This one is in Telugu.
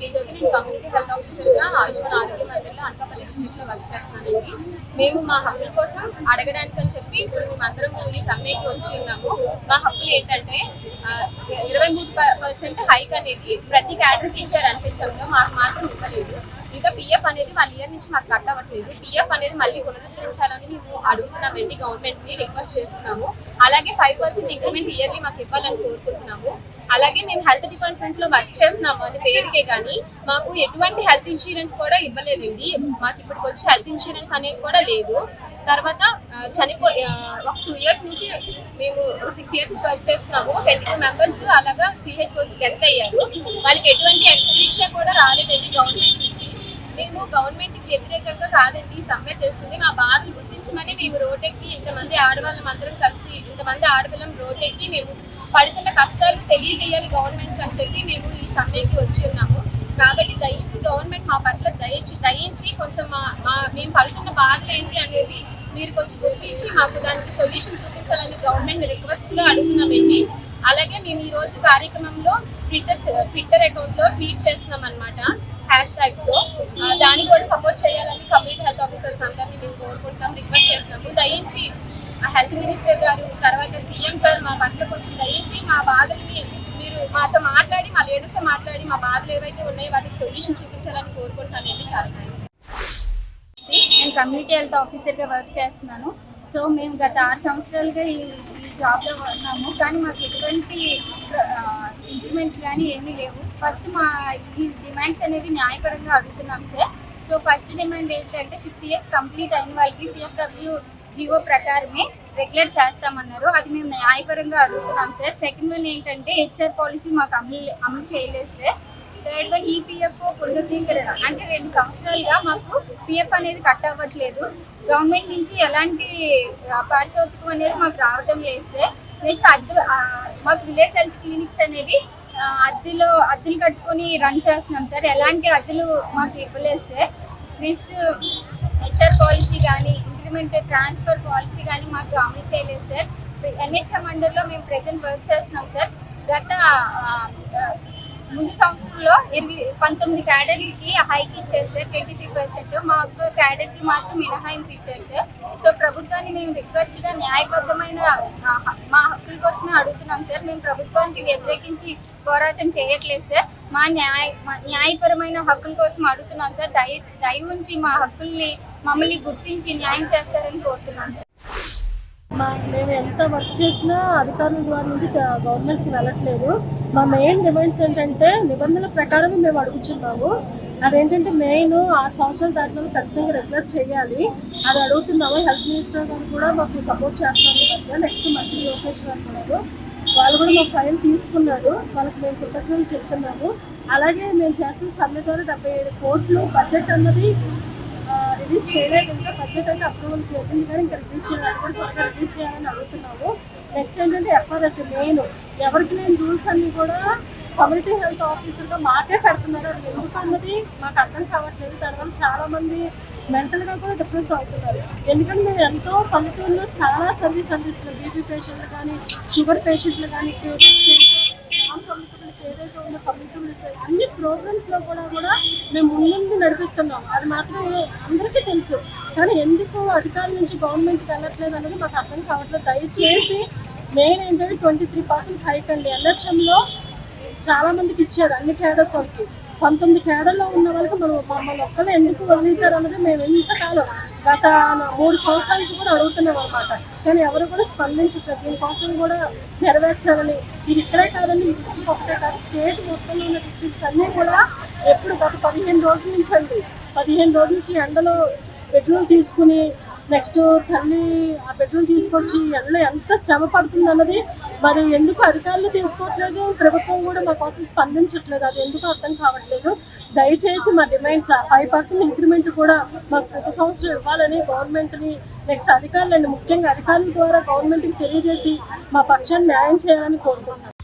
పేరు నేను కమ్యూనిటీ హెల్త్ ఆఫీసర్గా ఆయుష్మాన్ ఆరోగ్య మందిర్లో అనకాపల్లి డిస్ట్రిక్ట్లో వర్క్ చేస్తానండి మేము మా హక్కుల కోసం అడగడానికి అని చెప్పి ఇప్పుడు మేము అందరం ఈ సమ్మెకి వచ్చి ఉన్నాము. మా హక్కులు ఏంటంటే ఇరవై మూడు పర్సెంట్ హైక్ అనేది ప్రతి క్యాటరీకి ఇచ్చారు అనిపించడంలో మాకు మాత్రం ఇవ్వలేదు. ఇంకా పిఎఫ్ అనేది వన్ ఇయర్ నుంచి మాకు కట్ అవ్వట్లేదు. పిఎఫ్ అనేది మళ్ళీ పునరుద్ధరించాలని మేము అడుగుతున్నామండి గవర్నమెంట్ని రిక్వెస్ట్ చేస్తున్నాము. అలాగే ఫైవ్ పర్సెంట్ ఇంక్రిమెంట్ ఇయర్లీ మాకు ఇవ్వాలని కోరుకుంటున్నాము. అలాగే మేము హెల్త్ డిపార్ట్మెంట్లో వర్క్ చేస్తున్నాము అని పేరుకే కానీ మాకు ఎటువంటి హెల్త్ ఇన్సూరెన్స్ కూడా ఇవ్వలేదండి. మాకు ఇప్పటికి వచ్చి హెల్త్ ఇన్సూరెన్స్ అనేది కూడా లేదు. తర్వాత చనిపో ఒక టూ ఇయర్స్ నుంచి మేము సిక్స్ ఇయర్స్ నుంచి వర్క్ చేస్తున్నాము. ట్వంటీ టూ మెంబర్స్ అలాగా సిహెచ్ఓసి డెత్ అయ్యారు. వాళ్ళకి ఎటువంటి ఎక్స్క్రీషియా కూడా రాలేదండి గవర్నమెంట్ నుంచి. మేము గవర్నమెంట్కి వ్యతిరేకంగా కాదండి. సమ్మె చేస్తుంది. మా బాధలు గుర్తించమని మేము రోడ్డెక్కి ఇంతమంది ఆడవాళ్ళం అందరం కలిసి ఇంతమంది ఆడపిల్లం రోడ్డెక్కి మేము పడుతున్న కష్టాలు తెలియజేయాలి గవర్నమెంట్ అని చెప్పి మేము ఈ సమ్మెకి వచ్చి ఉన్నాము. కాబట్టి దయించి గవర్నమెంట్ మా పట్ల దయించి దయించి కొంచెం మా మా మేము పడుతున్న బాధలు ఏంటి అనేది మీరు కొంచెం గుర్తించి మాకు దానికి సొల్యూషన్ చూపించాలని గవర్నమెంట్ రిక్వెస్ట్గా అడుగుతున్నామండి. అలాగే మేము ఈ రోజు కార్యక్రమంలో ట్విట్టర్ ట్విట్టర్ అకౌంట్లో ట్వీట్ చేస్తున్నాం అనమాట హ్యాష్ ట్యాగ్స్తో దానికి కూడా సపోర్ట్ చేయాలని కమ్యూనిటీ హెల్త్ ఆఫీసర్స్ అందరినీ మేము కోరుకుంటున్నాం రిక్వెస్ట్ చేస్తున్నాము. దయించి హెల్త్ మినిస్టర్ గారు తర్వాత సీఎం సార్ మా పట్ల కొంచెం దయించి మా బాధల్ని మీరు మాతో మాట్లాడి మా లేడీస్తో మాట్లాడి మా బాధలు ఏవైతే ఉన్నాయో వాటికి సొల్యూషన్ చూపించాలని కోరుకుంటున్నానండి. చాలా నేను కమ్యూనిటీ హెల్త్ ఆఫీసర్గా వర్క్ చేస్తున్నాను. సో మేము గత ఆరు సంవత్సరాలుగా ఈ ఈ జాబ్లో ఉన్నాము. కానీ మాకు ఎటువంటి ఇంప్రూవ్మెంట్స్ కానీ ఏమీ లేవు. ఫస్ట్ మా ఈ డిమాండ్స్ అనేవి న్యాయపరంగా అడుగుతున్నాం సార్. సో ఫస్ట్ డిమాండ్ ఏంటంటే సిక్స్ ఇయర్స్ కంప్లీట్ అయిన వాళ్ళకి సిఎఫ్డబ్ల్యూ జీవో ప్రకారమే రెగ్యులేట్ చేస్తామన్నారు. అది మేము న్యాయపరంగా అడుగుతున్నాం సార్. సెకండ్ వన్ ఏంటంటే హెచ్ఆర్ పాలసీ మాకు అమలు అమలు చేయలేదు సార్. థర్డ్ వన్ ఈపీఎఫ్ పునరుద్ధీకరణ. అంటే రెండు సంవత్సరాలుగా మాకు పిఎఫ్ అనేది కట్ అవ్వట్లేదు. గవర్నమెంట్ నుంచి ఎలాంటి పారిశోధికం అనేది మాకు రావడం లేదు సార్. నెక్స్ట్ అద్దు మాకు విలేజ్ హెల్త్ క్లినిక్స్ అనేవి అద్దెలో అద్దెలు కట్టుకొని రన్ చేస్తున్నాం సార్. ఎలాంటి అద్దెలు మాకు ఇవ్వలేదు సార్. నెక్స్ట్ హెచ్ఆర్ పాలసీ కానీ ఇంప్లిమెంట్ ట్రాన్స్ఫర్ పాలసీ కానీ మాకు అమలు చేయలేదు సార్. ఎన్హెచ్ఎం అండర్లో మేము ప్రెసెంట్ వర్క్ చేస్తున్నాం సార్. గత ముందు సంవత్సరంలో ఎనిమిది పంతొమ్మిది క్యాడర్కి హైక్ ఇచ్చారు సార్. Twenty three percent. మా ఒక్క క్యాడర్కి మాత్రం మినహాయింపు ఇచ్చారు సార్. సో ప్రభుత్వాన్ని మేము రిక్వెస్ట్గా న్యాయబద్ధమైన మా హక్కుల కోసమే అడుగుతున్నాం సార్. మేము ప్రభుత్వానికి వ్యతిరేకించి పోరాటం చేయట్లేదు సార్. మా న్యాయ మా న్యాయపరమైన హక్కుల కోసం అడుగుతున్నాం సార్. దయ దయ ఉంచి మా హక్కుల్ని మమ్మల్ని గుర్తించి న్యాయం చేస్తారని కోరుతున్నాం సార్. మా మేము ఎంత వర్క్ చేసినా అధికారుల ద్వారా నుంచి గవర్నమెంట్కి వెళ్ళట్లేదు. మా మెయిన్ డిమాండ్స్ ఏంటంటే నిబంధనల ప్రకారం మేము అడుగుతున్నాము అదేంటంటే మెయిన్ ఆరు సంవత్సరాల దాటిలో ఖచ్చితంగా రెగ్యులర్ చేయాలి. అది అడుగుతున్నాము. హెల్త్ మినిస్టర్ గారు కూడా మాకు సపోర్ట్ చేస్తారు నెక్స్ట్ మంత్రి లోకేష్ గారు ఉన్నారు వాళ్ళు కూడా మా ఫైల్ తీసుకున్నారు. వాళ్ళకి మేము కృతజ్ఞతలు చెప్తున్నాము. అలాగే మేము చేస్తున్న సమ్మె ద్వారా డెబ్బై ఏడు కోట్లు బడ్జెట్ అన్నది రిలీజ్ చేయలేదు. ఇంకా బడ్జెట్ అంటే అప్రూవల్ అవుతుంది. కానీ ఇంకా రిలీజ్ చేయాలి. కూడా త్వరగా రిలీజ్ చేయాలని అడుగుతున్నాము. నెక్స్ట్ ఏంటంటే ఎఫ్ఆర్ఎస్ మెయిన్ ఎవరికి లేని రూల్స్ అన్ని కూడా కమ్యూనిటీ హెల్త్ ఆఫీసర్గా మాకే పెడుతున్నారు. అది ఎందుకు అన్నది మాకు అర్థం కావట్లేదు. దానివల్ల చాలామంది మెంటల్గా కూడా డిఫరెన్స్ అవుతున్నారు. ఎందుకంటే మేము ఎంతో పల్లెటూరులో చాలా సర్వీస్ అందిస్తున్నాం. బీపీ పేషెంట్లు కానీ షుగర్ పేషెంట్లు కానీ నాన్ కమ్యూనికబుల్స్ ఏదైతే అన్ని ప్రోగ్రామ్స్లో కూడా కూడా మేము ముందు నడిపిస్తున్నాం. అది మాత్రం అందరికీ తెలుసు. కానీ ఎందుకు అధికారుల నుంచి గవర్నమెంట్కి వెళ్ళట్లేదు అనేది మాకు అర్థం కావట్లేదు. దయచేసి మెయిన్ ఏంటంటే ట్వంటీ త్రీ పర్సెంట్ హైక్ అండి. ఎల్హెచ్ఎంలో చాలా మందికి ఇచ్చారు అన్ని క్యాడర్స్ వాళ్ళకి. పంతొమ్మిది కేడల్లో ఉన్న వాళ్ళకి మనం మమ్మల్ని ఒక్కరు ఎందుకు వదిలేశారు అన్నది మేము ఎంతకాలం గత మూడు సంవత్సరాల నుంచి కూడా అడుగుతున్నాం అనమాట కానీ ఎవరు కూడా స్పందించట్లేదు. దీనికోసం కూడా నెరవేర్చాలని. ఇది ఇక్కడే కాదండి ఈ డిస్టిక్ ఒకటే కాదు. స్టేట్ మొత్తంలో ఉన్న డిస్ట్రిక్ట్స్ అన్నీ కూడా ఎప్పుడు గత పదిహేను రోజుల నుంచి అండి. పదిహేను రోజుల నుంచి ఎండలో బెడ్రూమ్ తీసుకుని నెక్స్ట్ తల్లి ఆ బిడ్డను తీసుకొచ్చి ఎండలో ఎంత శ్రమ పడుతుంది అన్నది మరి ఎందుకు అధికారులు తెలుసుకోవట్లేదు ప్రభుత్వం కూడా మా కోసం స్పందించట్లేదు. అది ఎందుకు అర్థం కావట్లేదు. దయచేసి మా డిమాండ్స్ ఫైవ్ పర్సెంట్ ఇంక్రిమెంట్ కూడా మాకు ప్రతి సంవత్సరం ఇవ్వాలని గవర్నమెంట్ని నెక్స్ట్ అధికారులండి. ముఖ్యంగా అధికారుల ద్వారా గవర్నమెంట్కి తెలియజేసి మా పక్షాన్ని న్యాయం చేయాలని కోరుకుంటున్నాను